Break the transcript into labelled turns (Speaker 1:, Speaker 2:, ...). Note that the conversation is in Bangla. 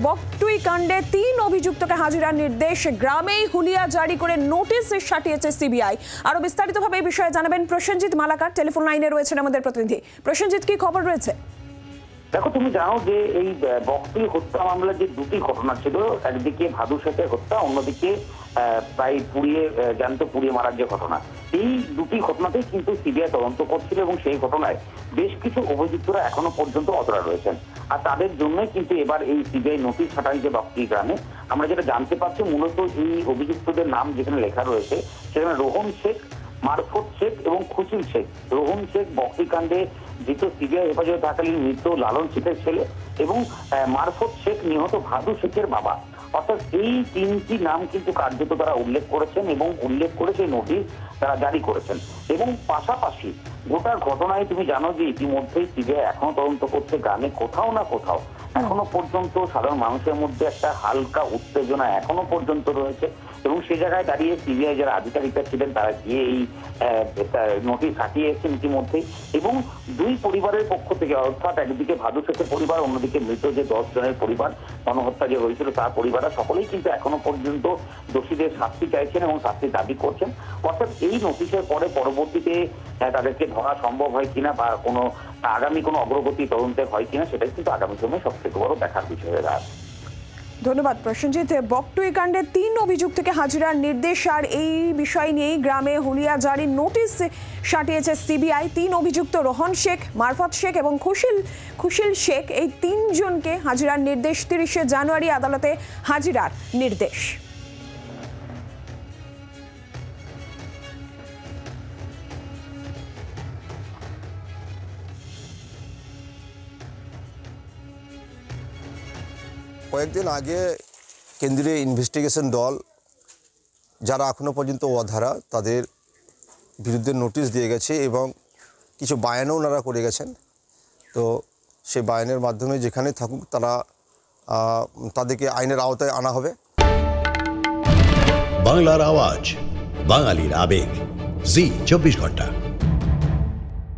Speaker 1: বকটুই কাণ্ডে তিন অভিযুক্তকে হাজিরার নির্দেশ গ্রামেই হুলিয়া জারি করে নোটিশ সাটিয়েছে সিবিআই। আরও বিস্তারিতভাবে এই বিষয়ে জানাবেন প্রসেনজিৎ মালাকার। টেলিফোন লাইনে রয়েছেন আমাদের প্রতিনিধি। প্রসেনজিৎ, কি খবর রয়েছে?
Speaker 2: দেখো, তুমি জানো যে এই বক্তি হত্যা মামলার যে দুটি ঘটনা ছিল, একদিকে ভাদু শেখের হত্যা, অন্যদিকে প্রায় পুড়িয়ে জ্যান্ত পুড়িয়ে মারার যে ঘটনা। এই দুটি ঘটনাতেই কিন্তু সিবিআই তদন্ত করছিল এবং সেই ঘটনায় বেশ কিছু অভিযুক্তরা এখনও পর্যন্ত অতরা রয়েছেন। আর তাদের জন্যই কিন্তু এবার এই সিবিআই নোটিশ ছাটাই যে গ্রামে, আমরা যেটা জানতে পারছি মূলত এই অভিযুক্তদের নাম যেখানে লেখা রয়েছে, সেখানে রোহন শেখ, মারফত শেখ এবং খুশিল শেখ। রোহন শেখ বক্সিকাণ্ডে ধৃত সিবিআই হেফাজতে থাকালীন মৃত লালন শেখের ছেলে এবং মারফত শেখ নিহত ভাদু শেখের বাবা। অর্থাৎ এই তিনটি নাম কিন্তু কার্যত তারা উল্লেখ করেছেন এবং উল্লেখ করে সেই নোটিশ তারা জারি করেছেন। এবং পাশাপাশি গোটা ঘটনায় তুমি জানো যে ইতিমধ্যেই সিবিআই এখনও তদন্ত করছে, গ্রামে কোথাও না কোথাও এখনও পর্যন্ত সাধারণ মানুষের মধ্যে একটা হালকা উত্তেজনা এখনও পর্যন্ত রয়েছে এবং সে জায়গায় দাঁড়িয়ে সিবিআই যারা আধিকারিকরা ছিলেন, তারা গিয়ে এই নোটিশ হাঁটিয়ে এসেছেন ইতিমধ্যেই এবং দুই পরিবারের পক্ষ থেকে, অর্থাৎ একদিকে ভাদু শেখের পরিবার, অন্যদিকে মৃত যে দশ জনের পরিবার, গণহত্যা যে হয়েছিল তার পরিবাররা, সকলেই কিন্তু এখনও পর্যন্ত দোষীদের শাস্তি চাইছেন এবং শাস্তি দাবি করছেন। অর্থাৎ এই নোটিশের পরে পরবর্তীতে আহ, তাদেরকে ধরা সম্ভব হয় কিনা বা কোনো আগামী কোনো অগ্রগতি তদন্তে হয় কিনা সেটাই কিন্তু আগামী সময়ে সব থেকে বড় দেখার বিষয় হয়ে
Speaker 1: ধন্যবাদ প্রসেনজিৎ। বকটুই কাণ্ডে তিন অভিযুক্তকে হাজিরার নির্দেশ আর এই বিষয় নিয়েই গ্রামে হুলিয়া জারির নোটিশ সাটিয়েছে সিবিআই। তিন অভিযুক্ত রোহন শেখ মারফত শেখ এবং খুশিল খুশিল শেখ এই তিনজনকে হাজিরার নির্দেশ তিরিশে জানুয়ারি আদালতে হাজিরার নির্দেশ।
Speaker 3: কয়েকদিন আগে কেন্দ্রীয় ইনভেস্টিগেশন দল যারা এখনও পর্যন্ত অধারা তাদের বিরুদ্ধে নোটিশ দিয়ে গেছে এবং কিছু বায়ানও ওনারা করে গেছেন। তো সেই বায়ানের মাধ্যমে যেখানে থাকুক তারা তাদেরকে আইনের আওতায় আনা হবে।
Speaker 4: বাংলার আওয়াজ, বাঙালির আবেগ। জি, চব্বিশ ঘণ্টা।